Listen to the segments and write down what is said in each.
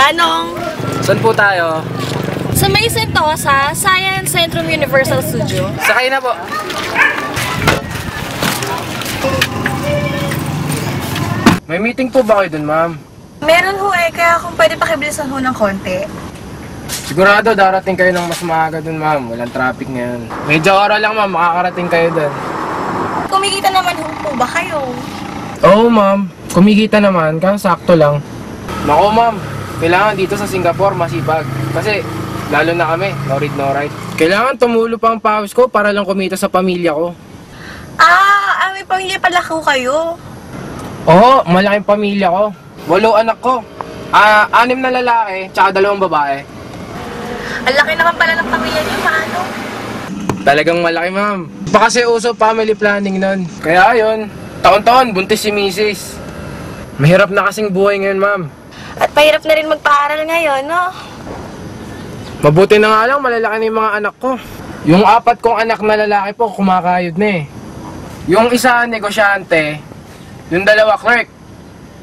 Saan po tayo? Sa May Sentosa, Science Centrum Universal Studio. Sakay na po. May meeting po ba kayo dun, ma'am? Meron ho eh, kaya kung pwede pakibilisan ho ng konti. Sigurado darating kayo ng mas maaga dun, ma'am. Walang traffic ngayon. Medyo oras lang, ma'am. Makakarating kayo dun. Kumikita naman ho po ba kayo? Oo, ma'am. Kumikita naman, kaya sakto lang. Nako, ma'am. Kailangan dito sa Singapore masipag. Kasi, lalo na kami, no read, no write. Kailangan tumulo pa ang pawis ko para lang kumita sa pamilya ko. Ah, ah may pamilya pala ho kayo. Oo, malaking pamilya ko. Walo anak ko. Ah, anim na lalaki, tsaka dalawang babae. Ang laki naman pala ng pamilya niyo, paano? Talagang malaki, ma'am. Pa kasi uso family planning nun. Kaya ayun, taon-taon, buntis si misis. Mahirap na kasing buhay ngayon, ma'am. At pahirap na rin magpaaral ngayon, no? Mabuti na nga lang, malalaki na yung mga anak ko. Yung apat kong anak na lalaki po, kumakayod na eh. Yung isa, negosyante. Yung dalawa, clerk.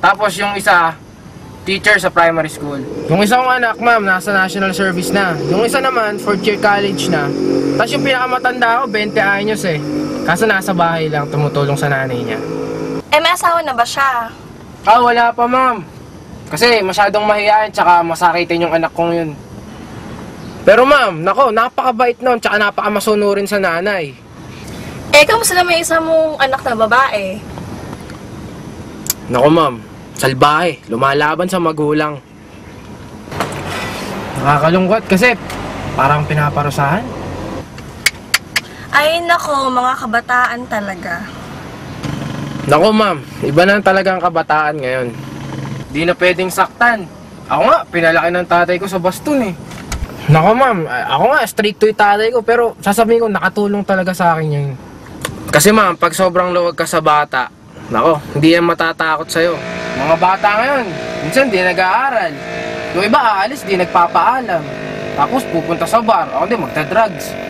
Tapos yung isa, teacher sa primary school. Yung isang anak, ma'am, nasa national service na. Yung isa naman, fourth year college na. Tapos yung pinakamatanda ko, 20 anyos eh. Kaso nasa bahay lang, tumutulong sa nanay niya. Eh, may asawa na ba siya? Ah, wala pa, ma'am. Kasi masyadong mahihayin, tsaka masakitin yung anak kong yun. Pero ma'am, nako, napakabait nun, tsaka napakamasunurin sa nanay. Eh, kamusta naman yung isa mong anak na babae? Nako ma'am, salbahe, lumalaban sa magulang. Nakakalungkot kasi parang pinaparusahan. Ay, nako, mga kabataan talaga. Nako ma'am, iba na talaga ang kabataan ngayon. Di na pwedeng saktan. Ako nga, pinalaki ng tatay ko sa baston eh. Nako ma'am, ako nga, strict yung tatay ko pero sasabihin ko, nakatulong talaga sa akin yun. Kasi ma'am, pag sobrang luwag ka sa bata, nako, hindi yan matatakot sa'yo. Mga bata ngayon, minsan di nag-aaral. Yung iba aalis, di nagpapaalam. Tapos pupunta sa bar, ako di magta-drugs.